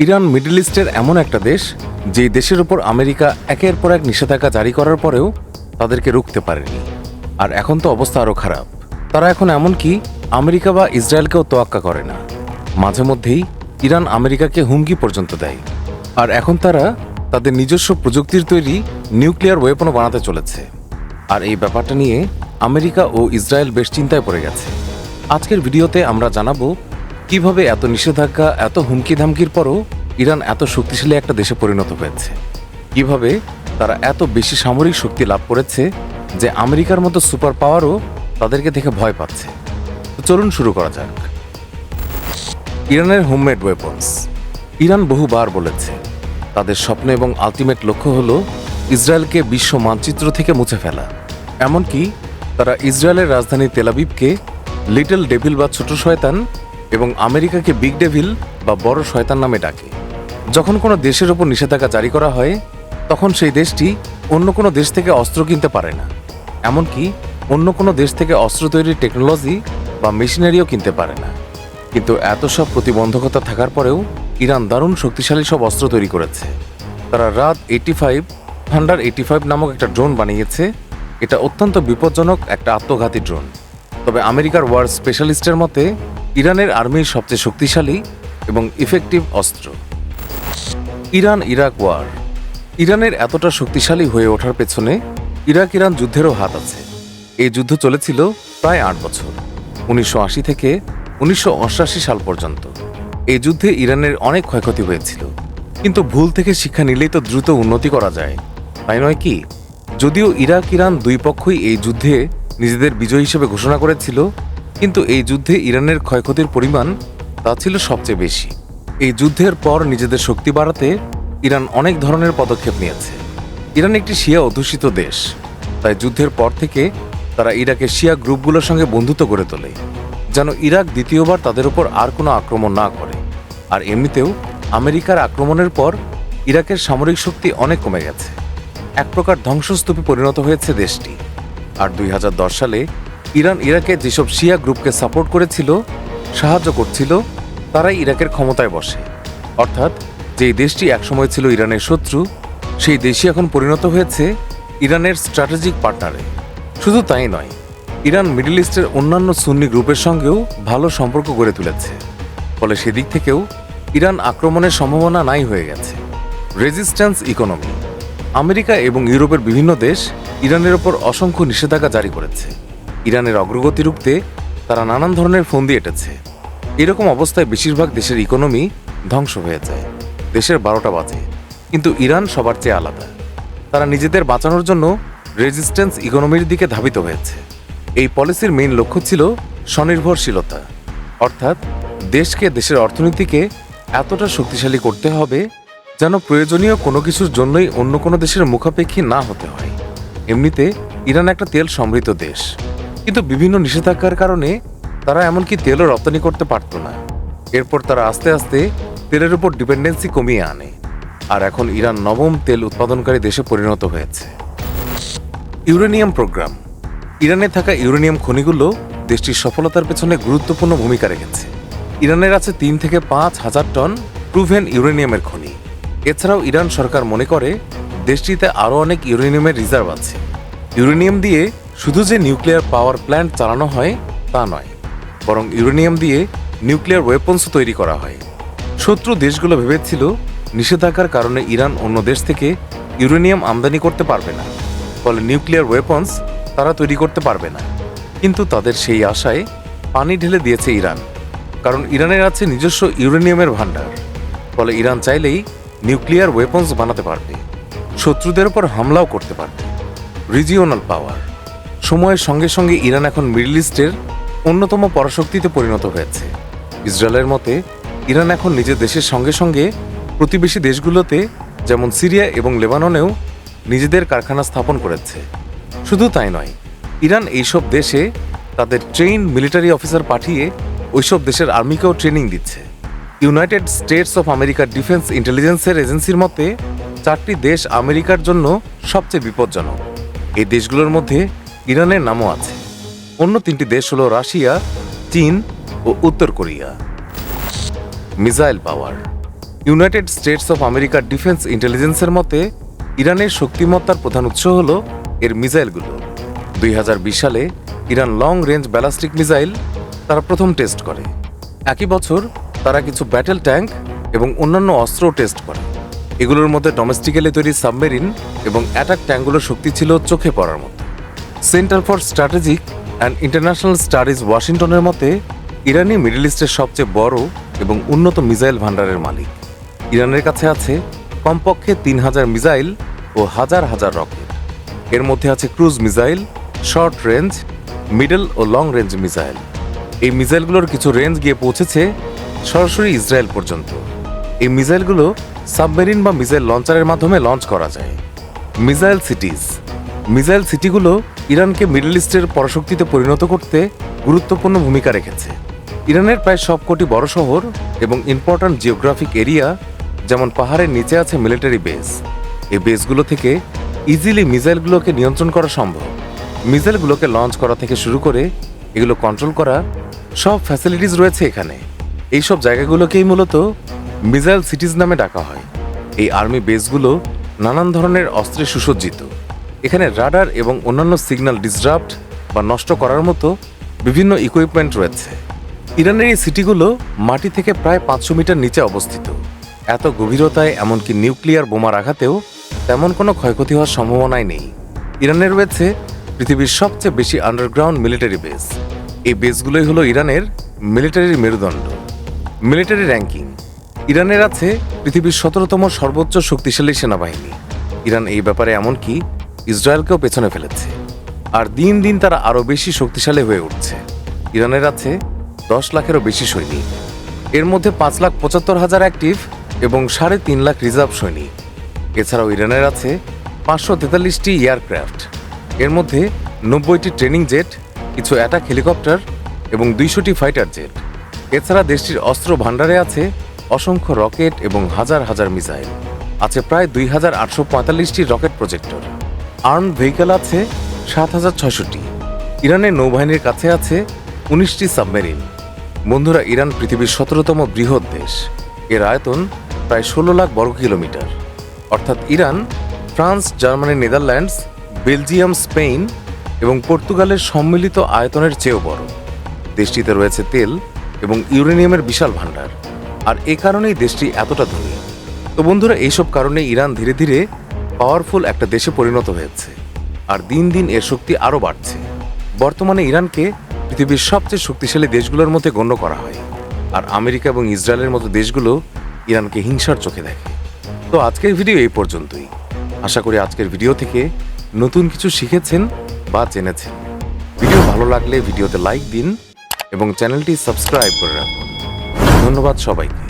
Iran, middle ইস্টের এমন একটা দেশ, যেই দেশের উপর আমেরিকা একের পর এক নিষেধাজ্ঞা জারি করার পরেও তাদেরকে রুখতে পারেনি। আর এখন তো অবস্থা আরও খারাপ। তারা এখন এমনকি আমেরিকা বা ইসরায়েলকেও তোয়াক্কা করে না। মাঝে মধ্যেই ইরান আমেরিকাকে হুমকি পর্যন্ত দেয়। আর এখন তারা তাদের নিজস্ব প্রযুক্তির তৈরি নিউক্লিয়ার ওয়েপনও বানাতে চলেছে। আর এই ব্যাপারটা নিয়ে আমেরিকা ও ইসরায়েল বেশ চিন্তায় পড়ে গেছে। আজকের ভিডিওতে আমরা জানাব কীভাবে এত নিষেধাজ্ঞা, এত হুমকি ধামকির পরও ইরান এত শক্তিশালী একটা দেশে পরিণত হয়েছে? কীভাবে তারা এত বেশি সামরিক শক্তি লাভ করেছে যে আমেরিকার মতো সুপার পাওয়ারও তাদেরকে দেখে ভয় পাচ্ছে? চলুন শুরু করা যাক। ইরানের হোমমেড ওয়েপন্স ইরান বহুবার বলেছে, তাদের স্বপ্ন এবং আলটিমেট লক্ষ্য হল ইসরায়েলকে বিশ্ব মানচিত্র থেকে মুছে ফেলা। এমনকি তারা ইসরায়েলের রাজধানী তেলাবিবকে লিটল ডেভিল বা ছোট শয়তান এবং আমেরিকাকে বিগ ডেভিল বা বড় শয়তান নামে ডাকে। যখন কোনো দেশের ওপর নিষেধাজ্ঞা জারি করা হয়, তখন সেই দেশটি অন্য কোনো দেশ থেকে অস্ত্র কিনতে পারে না। এমনকি অন্য কোনো দেশ থেকে অস্ত্র তৈরির টেকনোলজি বা মেশিনারিও কিনতে পারে না। কিন্তু এত সব প্রতিবন্ধকতা থাকার পরেও ইরান দারুণ শক্তিশালী সব অস্ত্র তৈরি করেছে। তারা রাত eighty five, thunder eighty five নামক একটা ড্রোন বানিয়েছে। এটা অত্যন্ত বিপজ্জনক একটা আত্মঘাতী ড্রোন। তবে আমেরিকার ওয়ার স্পেশালিস্টের মতে ইরানের আর্মির সবচেয়ে শক্তিশালী এবং ইফেক্টিভ অস্ত্র। Iran Iraq war. ইরানের এতটা শক্তিশালী হয়ে ওঠার পেছনে ইরাক ইরান যুদ্ধেরও হাত আছে। এই যুদ্ধ চলেছিল প্রায় আট বছর, উনিশশো আশি থেকে উনিশশো সাল পর্যন্ত। এই যুদ্ধে ইরানের অনেক ক্ষয়ক্ষতি হয়েছিল, কিন্তু ভুল থেকে শিক্ষা নিলেই তো দ্রুত উন্নতি করা যায়। তাই নয় কি? যদিও ইরাক ইরান দুই পক্ষই এই যুদ্ধে নিজেদের বিজয় হিসেবে ঘোষণা করেছিল কিন্তু এই যুদ্ধে ইরানের ক্ষয়ক্ষতির পরিমাণ তা ছিল সবচেয়ে বেশি। এই যুদ্ধের পর নিজেদের শক্তি বাড়াতে ইরান অনেক ধরনের পদক্ষেপ নিয়েছে। ইরান একটি শিয়া অধ্যুষিত দেশ, তাই যুদ্ধের পর থেকে তারা ইরাকের শিয়া গ্রুপগুলোর সঙ্গে বন্ধুত্ব গড়ে তোলে, যেন ইরাক দ্বিতীয়বার তাদের উপর আর কোনো আক্রমণ না করে। আর এমনিতেও আমেরিকার আক্রমণের পর ইরাকের সামরিক শক্তি অনেক কমে গেছে। এক প্রকার ধ্বংসস্তূপে পরিণত হয়েছে দেশটি। আর দুই হাজার দশ সালে ইরান ইরাকে যেসব শিয়া গ্রুপকে সাপোর্ট করেছিল, সাহায্য করছিল, তারাই ইরাকের ক্ষমতায় বসে। অর্থাৎ যেই দেশটি একসময় ছিল ইরানের শত্রু, সেই দেশই এখন পরিণত হয়েছে ইরানের স্ট্র্যাটেজিক পার্টনারে। শুধু তাই নয়, ইরান মিডল ইস্টের অন্যান্য সুন্নি গ্রুপের সঙ্গেও ভালো সম্পর্ক গড়ে তুলেছে। ফলে সেদিক থেকেও ইরান আক্রমণের সম্ভাবনা নাই হয়ে গেছে। রেজিস্ট্যান্স ইকোনমি আমেরিকা এবং ইউরোপের বিভিন্ন দেশ ইরানের ওপর অসংখ্য নিষেধাজ্ঞা জারি করেছে। ইরানের অগ্রগতি রুখতে তারা নানান ধরনের ফন্দি এঁটেছে। এরকম অবস্থায় বেশিরভাগ দেশের ইকোনমি ধ্বংস হয়ে যায়। দেশের বারোটা বাজে। কিন্তু ইরান সবার চেয়ে আলাদা। তারা নিজেদের বাঁচানোর জন্য রেজিস্ট্যান্স ইকোনমির দিকে ধাবিত হয়েছে। এই পলিসির মেইন লক্ষ্য ছিল স্বনির্ভরশীলতা। অর্থাৎ দেশকে, দেশের অর্থনীতিকে এতটা শক্তিশালী করতে হবে যেন প্রয়োজনীয় কোনো কিছুর জন্যই অন্য কোনো দেশের মুখাপেক্ষী না হতে হয়। এমনিতে ইরান একটা তেল সমৃদ্ধ দেশ। কিন্তু বিভিন্ন নিষেধাজ্ঞার কারণে তারা এমনকি তেলও রপ্তানি করতে পারত না। এরপর তারা আস্তে আস্তে তেলের উপর ডিপেন্ডেন্সি কমিয়ে আনে। আর এখন ইরান নবম তেল উৎপাদনকারী দেশে পরিণত হয়েছে। Uranium programme. ইরানে থাকা ইউরেনিয়াম খনিগুলো দেশটির সফলতার পেছনে গুরুত্বপূর্ণ ভূমিকা রেখেছে। ইরানের আছে তিন থেকে পাঁচ হাজার টন প্রুভেন ইউরেনিয়ামের খনি। এছাড়াও ইরান সরকার মনে করে দেশটিতে আরও অনেক ইউরেনিয়ামের রিজার্ভ আছে। ইউরেনিয়াম দিয়ে শুধু যে নিউক্লিয়ার পাওয়ার প্ল্যান্ট চালানো হয়, তা নয়, বরং ইউরেনিয়াম দিয়ে নিউক্লিয়ার ওয়েপন্সও তৈরি করা হয়। শত্রু দেশগুলো ভেবেছিল নিষেধাজ্ঞার কারণে ইরান অন্য দেশ থেকে ইউরেনিয়াম আমদানি করতে পারবে না, ফলে নিউক্লিয়ার ওয়েপন্স তারা তৈরি করতে পারবে না। কিন্তু তাদের সেই আশায় পানি ঢেলে দিয়েছে ইরান, কারণ ইরানের আছে নিজস্ব ইউরেনিয়ামের ভাণ্ডার, ফলে ইরান চাইলেই নিউক্লিয়ার ওয়েপন্স বানাতে পারবে, শত্রুদের উপর হামলাও করতে পারবে, রিজিওনাল পাওয়ার। সময়ের সঙ্গে সঙ্গে ইরান এখন মিডল ইস্টের অন্যতম পরাশক্তিতে পরিণত হয়েছে। ইসরায়েলের মতে, ইরান এখন নিজের দেশের সঙ্গে সঙ্গে প্রতিবেশী দেশগুলোতে, যেমন সিরিয়া এবং লেবাননেও, নিজেদের কারখানা স্থাপন করেছে। শুধু তাই নয়, ইরান এইসব দেশে তাদের ট্রেইন মিলিটারি অফিসার পাঠিয়ে ওইসব দেশের আর্মিকেও ট্রেনিং দিচ্ছে। ইউনাইটেড স্টেটস অফ আমেরিকার ডিফেন্স ইন্টেলিজেন্সের এজেন্সির মতে, চারটি দেশ আমেরিকার জন্য সবচেয়ে বিপজ্জনক। এই দেশগুলোর মধ্যে ইরানের নামও আছে। অন্য তিনটি দেশ হল রাশিয়া, চীন ও উত্তর Korea. Missile power. United States of আমেরিকার ডিফেন্স ইন্টেলিজেন্সের মতে, ইরানের শক্তিমত্তার প্রধান উৎস হল এর মিসাইলগুলো। দুই হাজার বিশ সালে Iran long range ballistic missile তারা প্রথম টেস্ট করে। একই বছর তারা কিছু ব্যাটেল ট্যাঙ্ক এবং অন্যান্য অস্ত্র টেস্ট করে। এগুলোর মধ্যে ডোমেস্টিক্যালি তৈরি সাবমেরিন এবং অ্যাটাক ট্যাঙ্কগুলোর শক্তি ছিল চোখে পড়ার মতো। Centre for strategic and international studies ওয়াশিংটনের মতে, ইরানই মিডল ইস্টের সবচেয়ে বড় এবং উন্নত মিসাইল ভান্ডারের মালিক। ইরানের কাছে আছে কমপক্ষে তিন হাজার মিসাইল ও হাজার হাজার রকেট। এর মধ্যে আছে cruise missile, short range, middle ও লং রেঞ্জ মিসাইল। এই মিসাইলগুলোর কিছু রেঞ্জ গিয়ে পৌঁছেছে সরাসরি ইসরায়েল পর্যন্ত। এই মিসাইলগুলো সাবমেরিন বা মিসাইল লঞ্চারের মাধ্যমে লঞ্চ করা যায়। মিসাইল সিটিজ। মিসাইল সিটিগুলো ইরানকে মিডল ইস্টের পরাশক্তিতে পরিণত করতে গুরুত্বপূর্ণ ভূমিকা রেখেছে। ইরানের প্রায় সবকটি বড় শহর এবং ইম্পর্ট্যান্ট জিওগ্রাফিক এরিয়া যেমন পাহাড়ের নিচে আছে মিলিটারি বেস। এই বেসগুলো থেকে ইজিলি মিসাইলগুলোকে নিয়ন্ত্রণ করা সম্ভব। মিসাইলগুলোকে লঞ্চ করা থেকে শুরু করে এগুলো কন্ট্রোল করা সব ফ্যাসিলিটিস রয়েছে এখানে। এইসব জায়গাগুলোকেই মূলত মিসাইল সিটিজ নামে ডাকা হয়। এই আর্মি বেসগুলো নানান ধরনের অস্ত্রে সুসজ্জিত। এখানে রাডার এবং অন্যান্য সিগন্যাল ডিসরাপ্ট বা নষ্ট করার মতো বিভিন্ন ইকুইপমেন্ট রয়েছে। ইরানের এই সিটিগুলো মাটি থেকে প্রায় পাঁচশো মিটার নিচে অবস্থিত। এত গভীরতায় এমনকি নিউক্লিয়ার বোমার আঘাতেও তেমন কোনো ক্ষয়ক্ষতি হওয়ার সম্ভাবনাই নেই। ইরানের রয়েছে পৃথিবীর সবচেয়ে বেশি আন্ডারগ্রাউন্ড মিলিটারি বেস এই বেসগুলোই হলো ইরানের মিলিটারির মেরুদণ্ড। মিলিটারি র্যাঙ্কিং ইরানের আছে পৃথিবীর সতেরোতম সর্বোচ্চ শক্তিশালী সেনাবাহিনী। ইরান এই ব্যাপারে এমনকি ইসরায়েলকেও পেছনে ফেলেছে। আর দিন দিন তারা আরও বেশি শক্তিশালী হয়ে উঠছে। ইরানের আছে দশ লাখেরও বেশি সৈনিক। এর মধ্যে পাঁচ লাখ পঁচাত্তর হাজার অ্যাক্টিভ এবং সাড়ে তিন লাখ রিজার্ভ সৈনিক। এছাড়াও ইরানের আছে পাঁচশো তেতাল্লিশটি এয়ারক্রাফট। এর মধ্যে নব্বইটি ট্রেনিং জেট, কিছু অ্যাটাক হেলিকপ্টার এবং দুইশোটি ফাইটার জেট। এছাড়া দেশটির অস্ত্র ভাণ্ডারে আছে অসংখ্য রকেট এবং হাজার হাজার মিসাইল। আছে প্রায় দুই হাজার আটশো পঁয়তাল্লিশটি রকেট প্রজেক্টর। আর্ম ভেহিকেল আছে সাত হাজার ছয়শোটি। ইরানের নৌবাহিনীর কাছে আছে উনিশটি সাবমেরিন। বন্ধুরা, ইরান পৃথিবীর সতেরোতম বৃহৎ দেশ। এর আয়তন প্রায় ষোলো লাখ বর্গ কিলোমিটার। অর্থাৎ Iran, France, Germany, Netherlands, Belgium, Spain এবং পর্তুগালের সম্মিলিত আয়তনের চেয়েও বড়। দেশটিতে রয়েছে তেল এবং ইউরেনিয়ামের বিশাল ভাণ্ডার। আর এ কারণেই দেশটি এতটা ধনী। তো বন্ধুরা, এইসব কারণে ইরান ধীরে ধীরে পাওয়ারফুল একটা দেশে পরিণত হয়েছে, আর দিন দিন এর শক্তি আরও বাড়ছে। বর্তমানে ইরানকে পৃথিবীর সবচেয়ে শক্তিশালী দেশগুলোর মধ্যে গণ্য করা হয়, আর আমেরিকা এবং ইসরায়েলের মতো দেশগুলো ইরানকে হিংসার চোখে দেখে। তো আজকের ভিডিও এই পর্যন্তই। আশা করি আজকের ভিডিও থেকে নতুন কিছু শিখেছেন বা জেনেছেন। ভিডিও ভালো লাগলে ভিডিওতে লাইক দিন এবং চ্যানেলটি সাবস্ক্রাইব করে রাখুন। ধন্যবাদ সবাইকে।